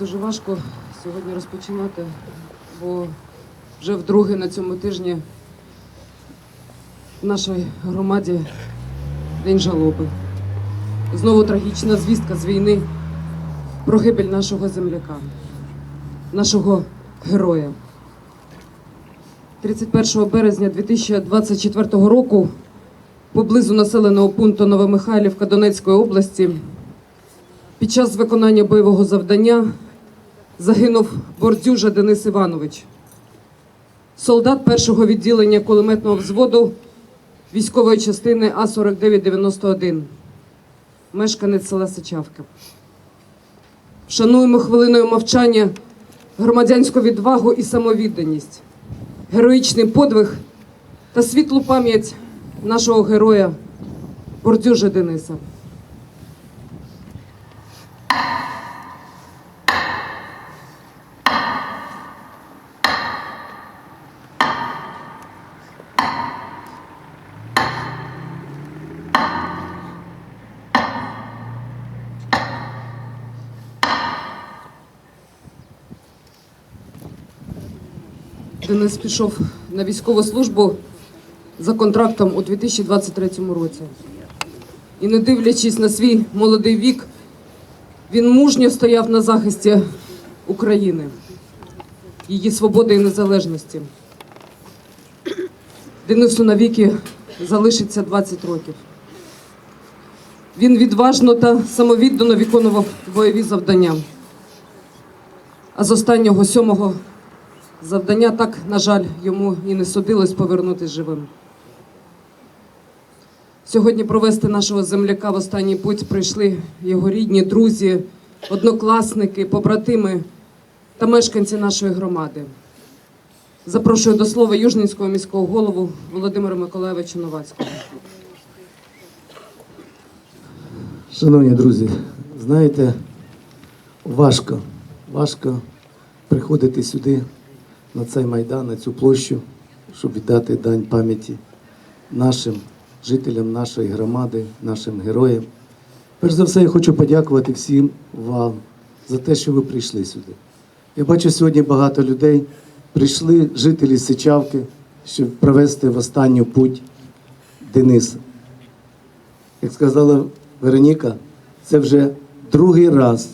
Дуже важко сьогодні розпочинати, бо вже вдруге на цьому тижні в нашій громаді день жалоби. Знову трагічна звістка з війни про гибель нашого земляка, нашого героя. 31 березня 2024 року поблизу населеного пункту Новомихайлівка Донецької області під час виконання бойового завдання загинув Бордюжа Денис Іванович, солдат першого відділення кулеметного взводу військової частини А-4991, мешканець села Сичавка. Шануємо хвилиною мовчання громадянську відвагу і самовідданість, героїчний подвиг та світлу пам'ять нашого героя Бордюжа Дениса. Денис пішов на військову службу за контрактом у 2023 році. І не дивлячись на свій молодий вік, він мужньо стояв на захисті України, її свободи і незалежності. Денису навіки залишиться 20 років. Він відважно та самовіддано виконував бойові завдання. А з останнього сьомого завдання так, на жаль, йому і не судилось повернутися живим. Сьогодні провести нашого земляка в останній путь прийшли його рідні, друзі, однокласники, побратими та мешканці нашої громади. Запрошую до слова Южненського міського голову Володимира Миколаєвича Новацького. Шановні друзі, знаєте, важко, важко приходити сюди, на цей майдан, на цю площу, щоб віддати дань пам'яті нашим жителям нашої громади, нашим героям. Перш за все, я хочу подякувати всім вам за те, що ви прийшли сюди. Я бачу сьогодні багато людей прийшли, жителі Сичавки, щоб провести в останню путь Дениса. Як сказала Вероніка, це вже другий раз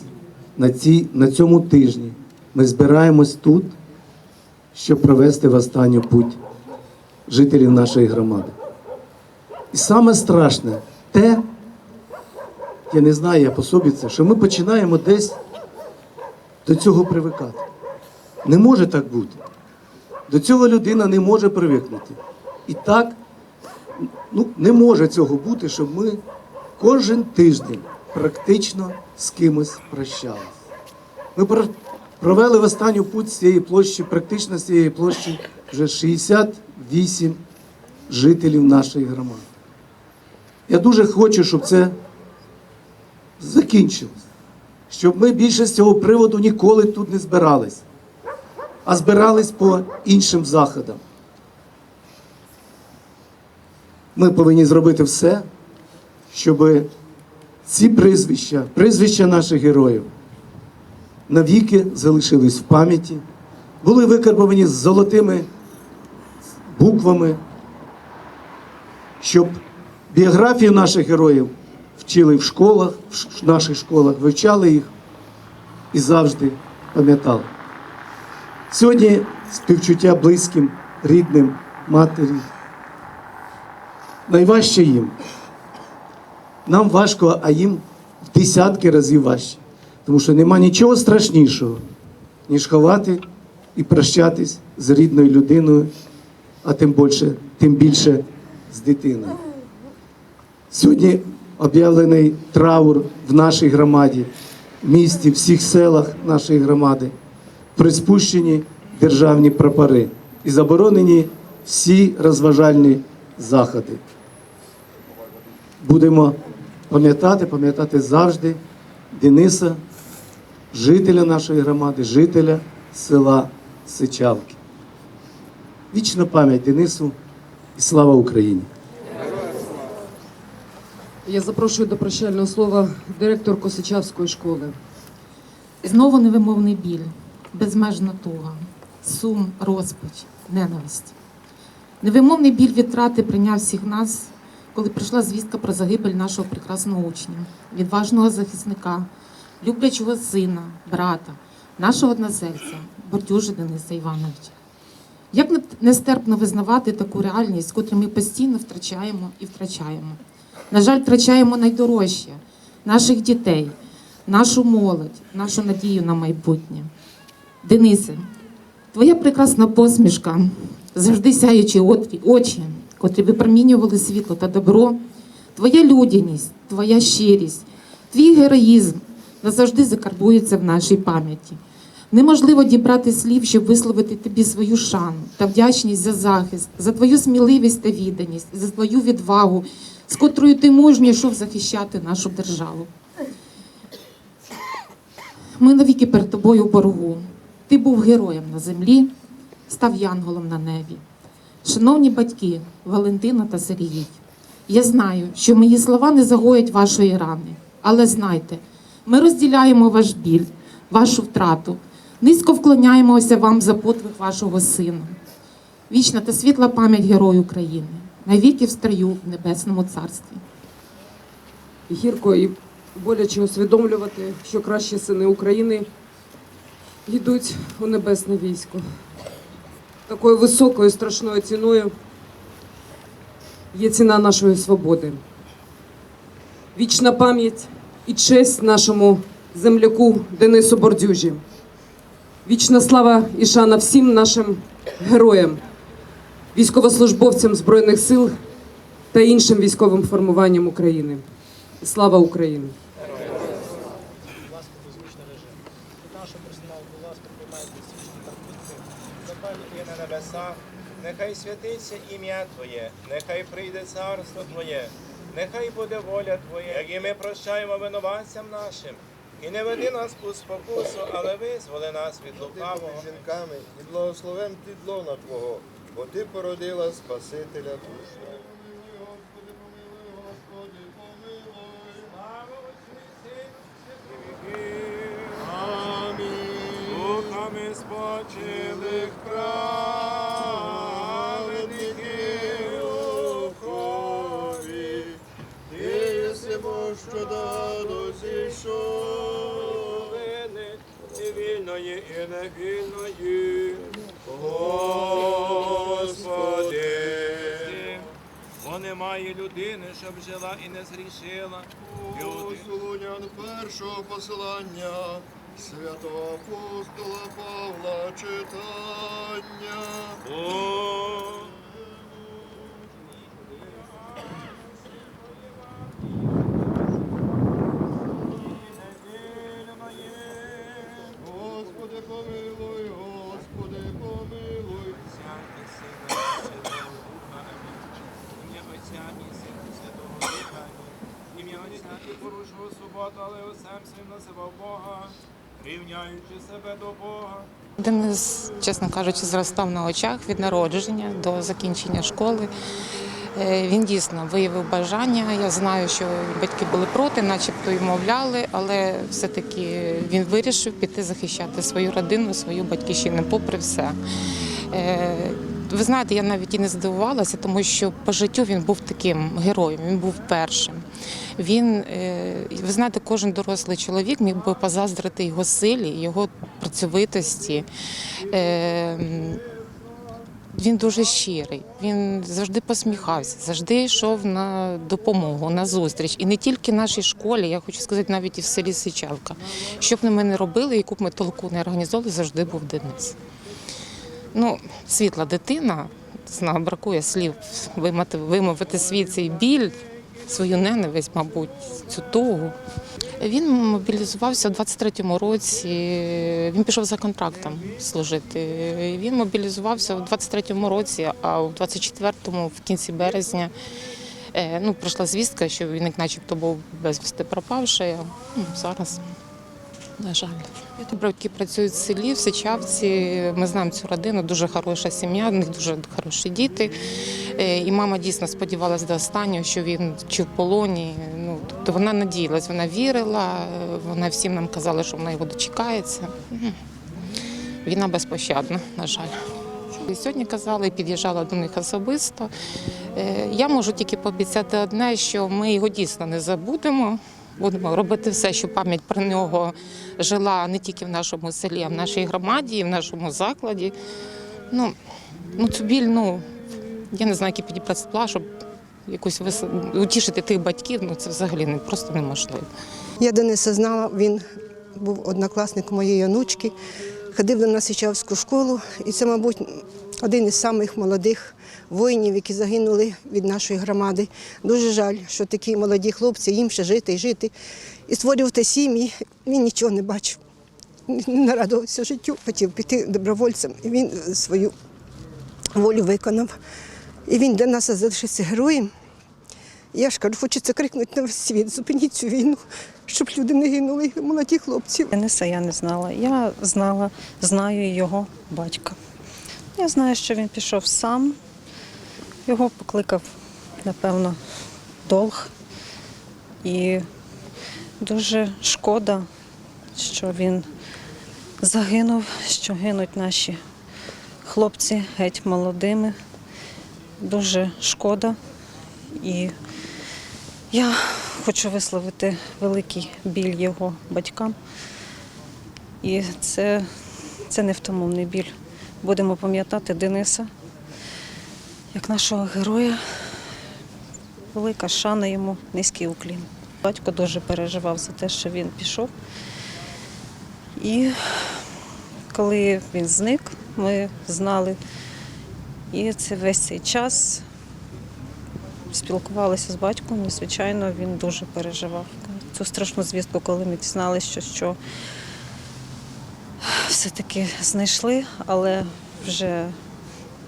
на, цій, на цьому тижні ми збираємось тут, щоб провести в останню путь жителів нашої громади. І саме страшне те, я не знаю, я по собі це, що ми починаємо десь до цього привикати. Не може так бути. До цього людина не може привикнути. І так ну, не може цього бути, щоб ми кожен тиждень практично з кимось прощались. Ми провели в останню путь з цієї площі, практично з цієї площі вже 68 жителів нашої громади. Я дуже хочу, щоб це закінчилось. Щоб ми більше з цього приводу ніколи тут не збирались, а збирались по іншим заходам. Ми повинні зробити все, щоб ці прізвища, прізвища наших героїв навіки залишились в пам'яті, були викарбовані з золотими буквами, щоб біографію наших героїв вчили в школах, в наших школах, вивчали їх і завжди пам'ятали. Сьогодні співчуття близьким, рідним, матері. Найважче їм. Нам важко, а їм в десятки разів важче. Тому що нема нічого страшнішого, ніж ховати і прощатись з рідною людиною, а тим більше, тим більше з дитиною. Сьогодні об'явлений траур в нашій громаді, в місті, в всіх селах нашої громади, приспущені державні прапори і заборонені всі розважальні заходи. Будемо пам'ятати, пам'ятати завжди Дениса, жителя нашої громади, жителя села Сичавки. Вічна пам'ять Денису і слава Україні! Я запрошую до прощального слова директорку Сичавської школи. Знову невимовний біль, безмежна туга, сум, розпач, ненависть. Невимовний біль втрати прийняв всіх нас, коли прийшла звістка про загибель нашого прекрасного учня, відважного захисника, люблячого сина, брата, нашого односельця, Бордюжа Дениса Івановича. Як не- нестерпно визнавати таку реальність, котру ми постійно втрачаємо і втрачаємо. На жаль, втрачаємо найдорожче наших дітей, нашу молодь, нашу надію на майбутнє. Денисе, твоя прекрасна посмішка, завжди сяючі очі, котрі випромінювали світло та добро, твоя людяність, твоя щирість, твій героїзм назавжди закарбуються в нашій пам'яті. Неможливо дібрати слів, щоб висловити тобі свою шану та вдячність за захист, за твою сміливість та відданість, за твою відвагу, з котрою ти мужньо йшов захищати нашу державу. Ми навіки перед тобою боргу. Ти був героєм на землі, став янголом на небі. Шановні батьки Валентина та Сергій, я знаю, що мої слова не загоять вашої рани, але знайте, ми розділяємо ваш біль, вашу втрату, низько вклоняємося вам за подвиг вашого сина. Вічна та світла пам'ять Герою України, навіки в строю в небесному царстві. Гірко і боляче усвідомлювати, що кращі сини України йдуть у небесне військо. Такою високою страшною ціною є ціна нашої свободи. Вічна пам'ять і честь нашому земляку Денису Бордюжі. Вічна слава і шана всім нашим героям, військовослужбовцям Збройних сил та іншим військовим формуванням України. Слава Україні! Нехай святиться ім'я Твоє, нехай прийде царство Твоє, нехай буде воля Твоя, як і ми прощаємо винуватцям нашим. І не веди нас у спокусу, але визволи нас від лукавого. жінками і благословен підлона Твого, бо Ти породила Спасителя душ. Слава Отцю і Сину і Святому Духами спочилих невільної. Господи. Бо немає людини, щоб жила і не зрішила. Солунян першого посилання святого апостола Павла читання. О, Господи, помилуй, Господи, помилуй. Отця і Сина, і Святого Духа. Амінь. Ім'я Отця і Сина, і Святого Духа. Амінь. Ім'я Отця і порушував суботу, але усем своїм називав Бога, рівняючи себе до Бога. Денис, чесно кажучи, зростав на очах від народження до закінчення школи. Е, Він дійсно виявив бажання. Я знаю, що батьки були проти, начебто й мовляли, але все-таки він вирішив піти захищати свою родину, свою батьківщину, попри все. Е, Ви знаєте, я навіть і не здивувалася, тому що по життю він був таким героєм, він був першим. Він, е, ви знаєте, кожен дорослий чоловік міг би позаздрити його силі, його працьовитості. Е, Він дуже щирий, він завжди посміхався, завжди йшов на допомогу, на зустріч. І не тільки нашій школі, я хочу сказати, навіть і в селі Сичавка. Що б на мене робили, яку б ми толку не організовували, завжди був Денис. Ну, світла дитина, знаю, бракує слів вимовити свій цей біль, свою ненависть, мабуть, цю тугу. Він мобілізувався у 23-му році. Він пішов за контрактом служити. Він мобілізувався у 23-му році, а у 24-му, в кінці березня, е, ну, прийшла звістка, що він як начебто був безвісти пропавший. Ну, зараз, на жаль. Батьки працюють в селі, в Сичавці. Ми знаємо цю родину, дуже хороша сім'я, дуже хороші діти. Е, І мама дійсно сподівалася до останнього, що він чи в полоні. Ну, тобто вона надіялась, вона вірила, вона всім нам казала, що вона його дочекається. Війна безпощадна, на жаль. І сьогодні казали, під'їжджала до них особисто. Е, Я можу тільки пообіцяти одне, що ми його дійсно не забудемо. Будемо робити все, щоб пам'ять про нього жила не тільки в нашому селі, а в нашій громаді, і в нашому закладі. Ну, ну цю біль, ну я не знаю, які підібрати слова, щоб якось вис- утішити тих батьків, ну це взагалі не просто неможливо. Я Дениса знала, він був однокласником моєї онучки, ходив до нас в школу, і це, мабуть, один із самих молодих воїнів, які загинули від нашої громади. Дуже жаль, що такі молоді хлопці, їм ще жити і жити. І створювати сім'ї. Він нічого не бачив, не нарадувався життю, хотів піти добровольцем, і він свою волю виконав. І він для нас залишився героєм. Я ж кажу, хочеться крикнути на весь світ, зупиніть цю війну, щоб люди не гинули, молоді хлопці. Дениса я не знала. Я знала, знаю його батька. Я знаю, що він пішов сам. Його покликав, напевно, долг. І дуже шкода, що він загинув, що гинуть наші хлопці геть молодими. Дуже шкода. І я хочу висловити великий біль його батькам. І це, це невтомовний біль. Будемо пам'ятати Дениса як нашого героя. Велика шана йому, низький уклін. Батько дуже переживав за те, що він пішов. І коли він зник, ми знали. І це весь цей час спілкувалися з батьком, і, звичайно, він дуже переживав. Цю страшну звістку, коли ми дізналися, що, що все-таки знайшли, але вже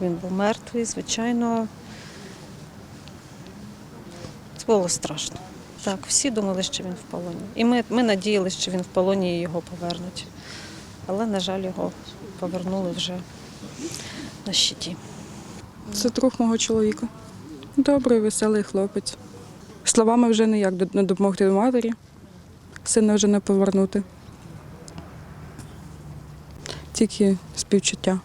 він був мертвий, звичайно. Це було страшно. Так, всі думали, що він в полоні. І ми, ми надіялися, що він в полоні і його повернуть. Але, на жаль, його повернули вже на щиті. Це друг мого чоловіка. Добрий, веселий хлопець. Словами вже ніяк не допомогти матері, сина вже не повернути. Тільки співчуття.